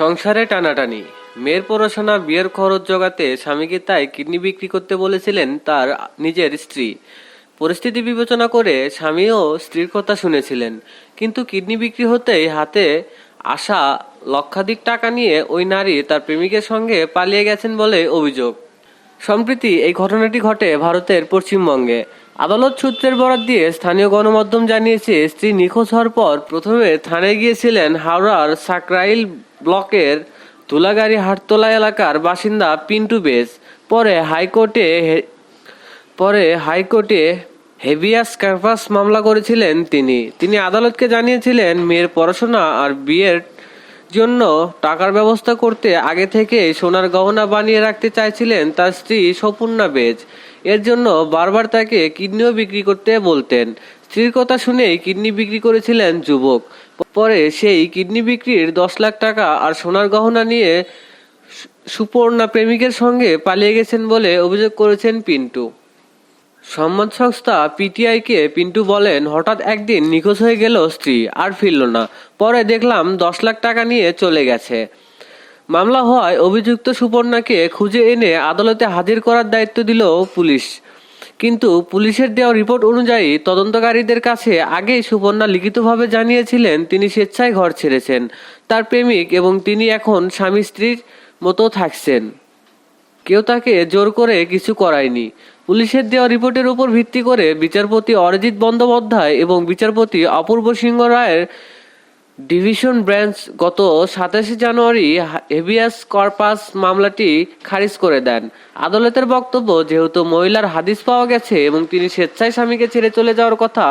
সংসারে টানাটানি। মেয়ের পড়াশোনা, বিয়ের খরচ জোগাতে স্বামীকে তাই কিডনি বিক্রি করতে বলেছিলেন তার নিজের স্ত্রী। পরিস্থিতি বিবেচনা করে স্বামীও স্ত্রীর কথা শুনেছিলেন। কিন্তু কিডনি বিক্রি হতেই হাতে আসা লক্ষাধিক টাকা নিয়ে ওই নারী তার প্রেমিকের সঙ্গে পালিয়ে গেছেন বলে অভিযোগ। সম্প্রতি এই ঘটনাটি ঘটে ভারতের পশ্চিমবঙ্গে। আদালত সূত্রের বরাত দিয়ে স্থানীয় গণমাধ্যম জানিয়েছে, স্ত্রী নিখোঁজ হওয়ার পর প্রথমে থানায় গিয়েছিলেন হাওড়ার সাকরাইল ব্লকের তুলাগাড়ি হাটতলা এলাকার বাসিন্দা পিন্টু বেস পরে হাইকোর্টে পরে হাইকোর্টে হেভিয়াস ক্যাম্পাস মামলা করেছিলেন তিনি। তিনি আদালতকে জানিয়েছিলেন, মেয়ের পড়াশোনা আর বিয়ের জন্য টাকার ব্যবস্থা করতে আগে থেকে সোনার গহনা বানিয়ে রাখতে চাইছিলেন তার স্ত্রী সপূর্ণা বেজ। এর জন্য বারবার তাকে কিডনিও বিক্রি করতে বলতেন। স্ত্রীর কথা শুনেই কিডনি বিক্রি করেছিলেন যুবক। পরে সেই কিডনি বিক্রির দশ লাখ টাকা আর সোনার গহনা নিয়ে সুপর্ণা প্রেমিকের সঙ্গে পালিয়ে গেছেন বলে অভিযোগ করেছেন পিন্টু। সংবাদ সংস্থা পিটিআইকে পিন্টু বলেন, হঠাৎ একদিন নিখোঁজ হয়ে গেল স্ত্রী, আর ফিরল না। পরে দেখলাম দশ লাখ টাকা নিয়ে চলে গেছে। মামলা হওয়ায় অভিযুক্ত সুপর্ণাকে খুঁজে এনে আদালতে হাজির করার দায়িত্ব দিল পুলিশ। কিন্তু পুলিশের দেওয়া রিপোর্ট অনুযায়ী তদন্তকারীদের কাছে আগেই সুপর্ণা লিখিতভাবে জানিয়েছিলেন তিনি স্বেচ্ছায় ঘর ছেড়েছেন। তার প্রেমিক এবং তিনি এখন স্বামী স্ত্রীর মতো থাকছেন। কেউ তাকে জোর করে কিছু করায়নি। পুলিশের দেওয়া রিপোর্টের উপর ভিত্তি করে বিচারপতি অরিজিৎ বন্দ্যোপাধ্যায় এবং বিচারপতি অপূর্ব সিংহ রায়ের ডিভিশন ব্রাঞ্চ গত সাতাশে জানুয়ারি হেভিয়াস কর্পাস মামলাটি খারিজ করে দেন। আদালতের বক্তব্য, যেহেতু মহিলার হাদিস পাওয়া গেছে এবং তিনি স্বেচ্ছায় স্বামীকে ছেড়ে চলে যাওয়ার কথা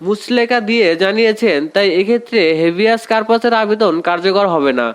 মুসলেকা দিয়ে জানিয়েছেন, তাই এক্ষেত্রে হেভিয়াস কার্পাসের আবেদন কার্যকর হবে না।